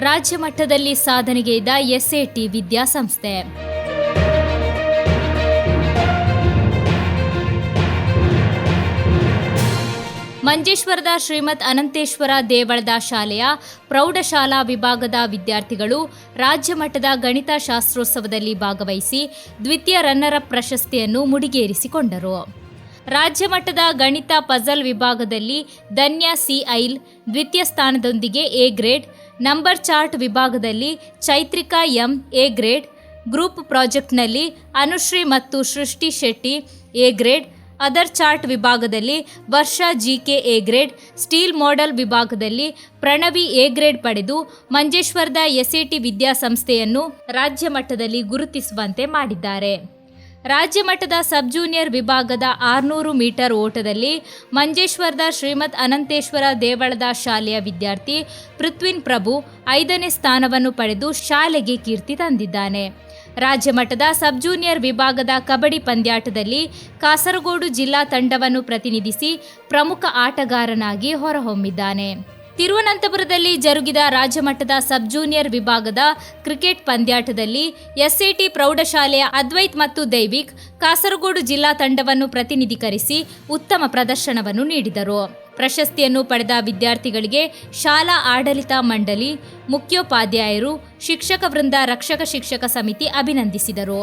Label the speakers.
Speaker 1: ರಾಜ್ಯ ಮಟ್ಟದಲ್ಲಿ ಸಾಧನೆಗೈದ ಎಸ್ಎಟಿ ವಿದ್ಯಾಸಂಸ್ಥೆ. ಮಂಜೇಶ್ವರದ ಶ್ರೀಮತ್ ಅನಂತೇಶ್ವರ ದೇವಳದ ಶಾಲೆಯ ಪ್ರೌಢಶಾಲಾ ವಿಭಾಗದ ವಿದ್ಯಾರ್ಥಿಗಳು ರಾಜ್ಯ ಮಟ್ಟದ ಗಣಿತ ಶಾಸ್ತ್ರೋತ್ಸವದಲ್ಲಿ ಭಾಗವಹಿಸಿ ದ್ವಿತೀಯ ರನ್ನರ್ ಪ್ರಶಸ್ತಿಯನ್ನು ಮುಡಿಗೇರಿಸಿಕೊಂಡರು. ರಾಜ್ಯ ಮಟ್ಟದ ಗಣಿತ ಪಜಲ್ ವಿಭಾಗದಲ್ಲಿ ಧನ್ಯ ಸಿ ಐಲ್ ದ್ವಿತೀಯ ಸ್ಥಾನದೊಂದಿಗೆ ಎ ಗ್ರೇಡ್ ನಂಬರ್ ಚಾರ್ಟ್ ವಿಭಾಗದಲ್ಲಿ Chaitrika M, A grade, group ಪ್ರಾಜೆಕ್ಟ್ನಲ್ಲಿ Anushree ಮತ್ತು Srishti Shetty, A grade, other chart ವಿಭಾಗದಲ್ಲಿ Varsha G K A grade, steel model ವಿಭಾಗದಲ್ಲಿ ಪ್ರಣವಿ, ಎ ಗ್ರೇಡ್ ಪಡೆದು ಮಂಜೇಶ್ವರದ ಎಸ್ಎಟಿ ವಿದ್ಯಾಸಂಸ್ಥೆಯನ್ನು ರಾಜ್ಯ ಮಟ್ಟದಲ್ಲಿ ಗುರುತಿಸುವಂತೆ ಮಾಡಿದ್ದಾರೆ. ರಾಜ್ಯ ಮಟ್ಟದ ಸಬ್ ಜೂನಿಯರ್ ವಿಭಾಗದ ಆರುನೂರು ಮೀಟರ್ ಓಟದಲ್ಲಿ ಮಂಜೇಶ್ವರದ ಶ್ರೀಮತ್ ಅನಂತೇಶ್ವರ ದೇವಳದ ಶಾಲೆಯ ವಿದ್ಯಾರ್ಥಿ ಪೃಥ್ವಿನ್ ಪ್ರಭು ಐದನೇ ಸ್ಥಾನವನ್ನು ಪಡೆದು ಶಾಲೆಗೆ ಕೀರ್ತಿ ತಂದಿದ್ದಾನೆ. ರಾಜ್ಯ ಮಟ್ಟದ ಸಬ್ ಜೂನಿಯರ್ ವಿಭಾಗದ ಕಬಡ್ಡಿ ಪಂದ್ಯಾಟದಲ್ಲಿ ಕಾಸರಗೋಡು ಜಿಲ್ಲಾ ತಂಡವನ್ನು ಪ್ರತಿನಿಧಿಸಿ ಪ್ರಮುಖ ಆಟಗಾರನಾಗಿ ಹೊರಹೊಮ್ಮಿದ್ದಾನೆ. ತಿರುವನಂತಪುರದಲ್ಲಿ ಜರುಗಿದ ರಾಜ್ಯಮಟ್ಟದ ಸಬ್ ಜೂನಿಯರ್ ವಿಭಾಗದ ಕ್ರಿಕೆಟ್ ಪಂದ್ಯಾಟದಲ್ಲಿ ಎಸ್ಎಟಿ ಪ್ರೌಢಶಾಲೆಯ ಅದ್ವೈತ್ ಮತ್ತು ದೈವಿಕ್ ಕಾಸರಗೋಡು ಜಿಲ್ಲಾ ತಂಡವನ್ನು ಪ್ರತಿನಿಧೀಕರಿಸಿ ಉತ್ತಮ ಪ್ರದರ್ಶನವನ್ನು ನೀಡಿದರು. ಪ್ರಶಸ್ತಿಯನ್ನು ಪಡೆದ ವಿದ್ಯಾರ್ಥಿಗಳಿಗೆ ಶಾಲಾ ಆಡಳಿತ ಮಂಡಳಿ ಮುಖ್ಯೋಪಾಧ್ಯಾಯರು, ಶಿಕ್ಷಕ ವೃಂದ, ರಕ್ಷಕ ಶಿಕ್ಷಕ ಸಮಿತಿ ಅಭಿನಂದಿಸಿದರು.